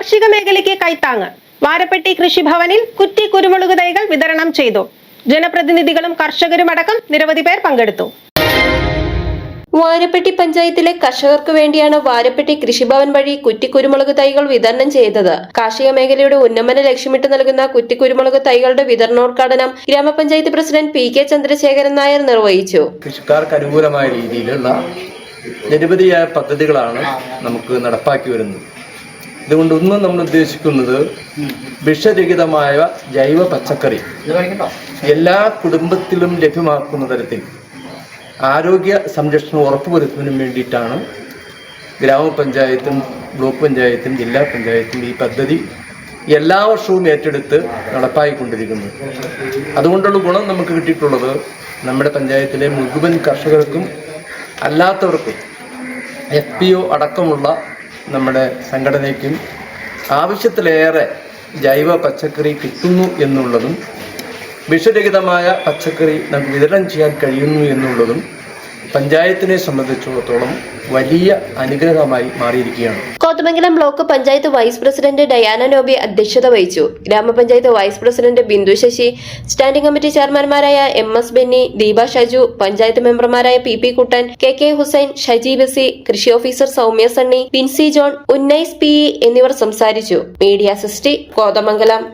കാർഷിക മേഖലയ്ക്ക് കൈത്താങ്ങ്. വാരപ്പെട്ടി കൃഷിഭവനിൽ കുറ്റി കുരുമുളക് തൈകൾ വിതരണം ചെയ്തു. ജനപ്രതിനിധികളും കർഷകരും അടക്കം നിരവധി പേർ പങ്കെടുത്തു. വാരപ്പെട്ടി പഞ്ചായത്തിലെ കർഷകർക്ക് വേണ്ടിയാണ് വാരപ്പെട്ടി കൃഷിഭവൻ വഴി കുറ്റിക്കുരുമുളക് തൈകൾ വിതരണം ചെയ്തത്. കാർഷിക മേഖലയുടെ ഉന്നമന ലക്ഷ്യമിട്ട് നൽകുന്ന കുറ്റിക്കുരുമുളക് തൈകളുടെ വിതരണോദ്ഘാടനം ഗ്രാമപഞ്ചായത്ത് president P K Chandrasekharan Nair നിർവഹിച്ചു. കൃഷിക്കാർക്ക് അനുകൂലമായ രീതിയിലുള്ള നിരവധിയായ പദ്ധതികളാണ് നമുക്ക് നടപ്പാക്കി വരുന്നത്. ഇതുകൊണ്ട് ഒന്നും നമ്മൾ ഉദ്ദേശിക്കുന്നത് വിഷരഹിതമായ ജൈവ പച്ചക്കറി. എല്ലാ കുടുംബത്തിലും ലഭ്യമാക്കുന്ന തരത്തിൽ ആരോഗ്യ സംരക്ഷണം ഉറപ്പുവരുത്തുന്നതിനും വേണ്ടിയിട്ടാണ് ഗ്രാമപഞ്ചായത്തും ബ്ലോക്ക് പഞ്ചായത്തും ജില്ലാ പഞ്ചായത്തും ഈ പദ്ധതി എല്ലാ വർഷവും ഏറ്റെടുത്ത് നടപ്പായിക്കൊണ്ടിരിക്കുന്നത് അതുകൊണ്ടുള്ള ഗുണം നമുക്ക് കിട്ടിയിട്ടുള്ളത് നമ്മുടെ പഞ്ചായത്തിലെ മുഴുവൻ കർഷകർക്കും അല്ലാത്തവർക്കും എഫ് പി ഒ അടക്കമുള്ള നമ്മുടെ സംഘടനയ്ക്കും ആവശ്യത്തിലേറെ ജൈവ പച്ചക്കറി കിട്ടുന്നു എന്നുള്ളതും വിഷരഹിതമായ പച്ചക്കറി നമുക്ക് വിതരണം ചെയ്യാൻ കഴിയുന്നു എന്നുള്ളതും പഞ്ചായത്തിനെ സംബന്ധിച്ചിടത്തോളം വലിയ അനുഗ്രഹമായി മാറിയിരിക്കുകയാണ്. Kothamangalam block panchayat vice president Diana Noby അധ്യക്ഷത വഹിച്ചു. ഗ്രാമപഞ്ചായത്ത് vice president Bindu Sasi standing committee ചെയർമാൻമാരായ M S Benny Deepa Shaju panchayat മെമ്പർമാരായ P P Kuttan K K Hussain Shaji Basi കൃഷി officer Soumya Sunny Binsi John Unnais P എന്നിവർ സംസാരിച്ചു. മീഡിയ സിസ്റ്റി കോതമംഗലം.